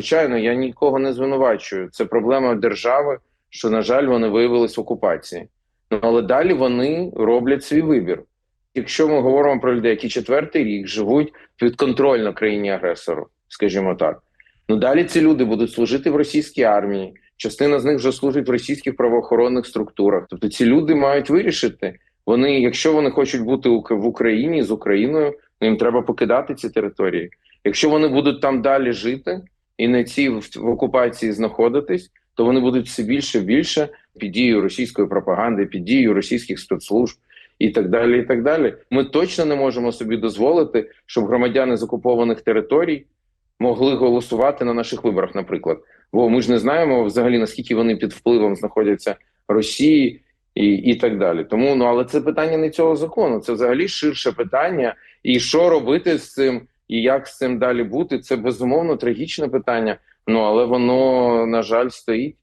звичайно, я нікого не звинувачую. Це проблема держави, що на жаль вони виявились в окупації. Ну але далі вони роблять свій вибір. Якщо ми говоримо про людей, які четвертий рік живуть підконтрольно країні агресору, скажімо так. Ну далі ці люди будуть служити в російській армії. Частина з них вже служить в російських правоохоронних структурах. Тобто ці люди мають вирішити. Вони, якщо вони хочуть бути в Україні з Україною, ну їм треба покидати ці території. Якщо вони будуть там далі жити і не ці в, в окупації знаходитись, то вони будуть все більше і більше під дією російської пропаганди, під дією російських спецслужб і так далі. І так далі. Ми точно не можемо собі дозволити, щоб громадяни з окупованих територій могли голосувати на наших виборах, наприклад. Бо ми ж не знаємо взагалі наскільки вони під впливом знаходяться Росії і, і так далі. Тому ну але це питання не цього закону. Це взагалі ширше питання. І що робити з цим, і як з цим далі бути? Це безумовно трагічне питання. Ну але воно на жаль стоїть.